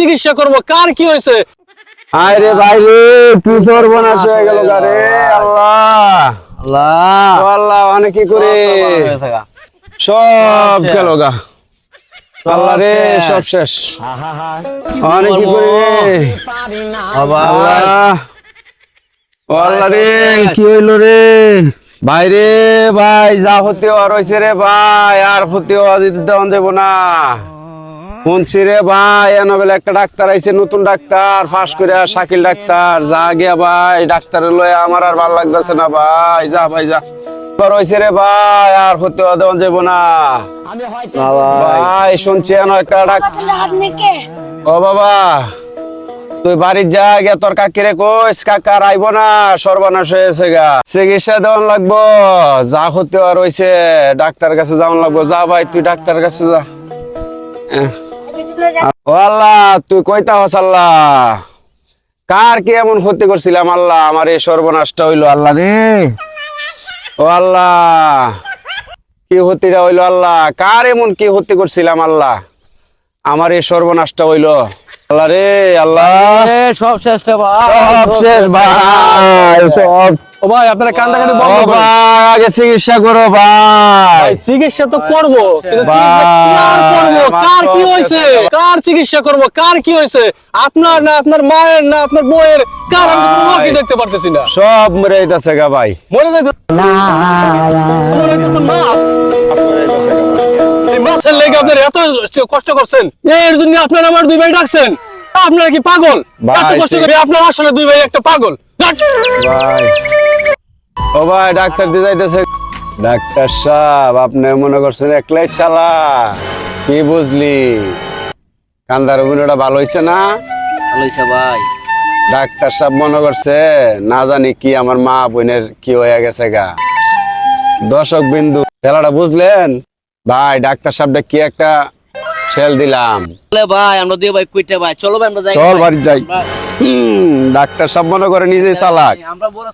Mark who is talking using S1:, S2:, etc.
S1: চিকিৎসা করব কার কি হয়েছে?
S2: আয় রে ভাই রে কি সর্বনাশ হয়ে গেল গারে আল্লাহ।
S3: আল্লাহ।
S2: আল্লাহ অনেক কি করে? সব গেল গা। আল্লাহ রে সব শেষ। অনেক কি করে? রে আল্লাহ। আল্লাহ রে কি হইল রে? ভাই রে ভাই যা হতে আর হইছে রে ভাই। আর হতে আজ দেওয়ান যাব না। শুনছি রে ভাই এনে বেলা একটা ডাক্তার আইছে নতুন ডাক্তার ফাঁস করে শাকিল ডাক্তার। যা গিয়া ভাই ডাক্তারের লয়ে আমার আর ভালো লাগতেছে না ভাই। যা ভাই যা। রে ভাই আর হতে যাব না। ভাই। শুনছি এনে একটা ডাক্তার ও বাবা তুই বাড়ির যা গিয়া তোর কাকিরে কইস কাকার আইব না সর্বনাশ হয়েছে গা। চিকিৎসা দেওয়ান লাগবো যা হতে ডাক্তার কাছে যাওয়ান লাগবো। যা ভাই তুই ডাক্তার কাছে যা। ও আল্লাহ তুই কইতা হস আল্লাহ। কার কি এমন ক্ষতি করছিলাম আল্লাহ? আমার এই সর্বনাশটা হইল আল্লাহ রে। ও আল্লাহ কি হতিটা হইল আল্লাহ? কার এমন কি হতি করছিলাম আল্লাহ? আমার এই সর্বনাশটা হইল আল্লাহ রে আল্লাহ।
S3: সব শেষ
S2: সব শেষ ভাই। সব
S1: ও ভাই আপনারা কান্দাকাটি বন্ধ করুন।
S2: ভাই আগে চিকিৎসা করো ভাই।
S1: ভাই, চিকিৎসা তো করব কিন্তু কার করব? কার কি
S2: সব
S1: হয়েছে কার চিকিৎসা করব? কার কি হয়েছে? আপনার না আপনার মায়ের না আপনার বউয়ের? কার? আমি কোনো। দেখতে পারতেছি না।
S2: সব মরে যাইতেছে গা ভাই।
S1: মরে যাইতেছে। মাছের লেগে আপনার এত কষ্ট করছেন। এর জন্য আপনার আমার দুই ভাই ডাকছেন। আপনারা কি পাগল? এত কষ্ট করে আপনার আসলে দুই ভাই একটা পাগল।
S2: ভাই। ও ভাই ডাক্তার দিয়ে যাইতেছে। ডাক্তার সাহেব আপনি মনে করছেন একলাই চালা? কি বুঝলি? কান্দার অভিনয়টা ভালো হয়েছে না?
S3: লইছে ভাই।
S2: ডাক্তার সাহেব মনে করছে না জানি কি আমার মা বোনের কি হয়ে গেছে গা। দর্শক বিন্দু খেলাটা বুঝলেন? ভাই ডাক্তার সাহেবটা কি একটা সেল দিলাম।
S3: ভাই আমরা দিয়ে ভাই কুইটে ভাই। চলো ভাই আমরা যাই।
S2: চল। বাড়ি যাই। ডাক্তার সব মনে করে নিজেই চালাক।
S3: আমরা বড়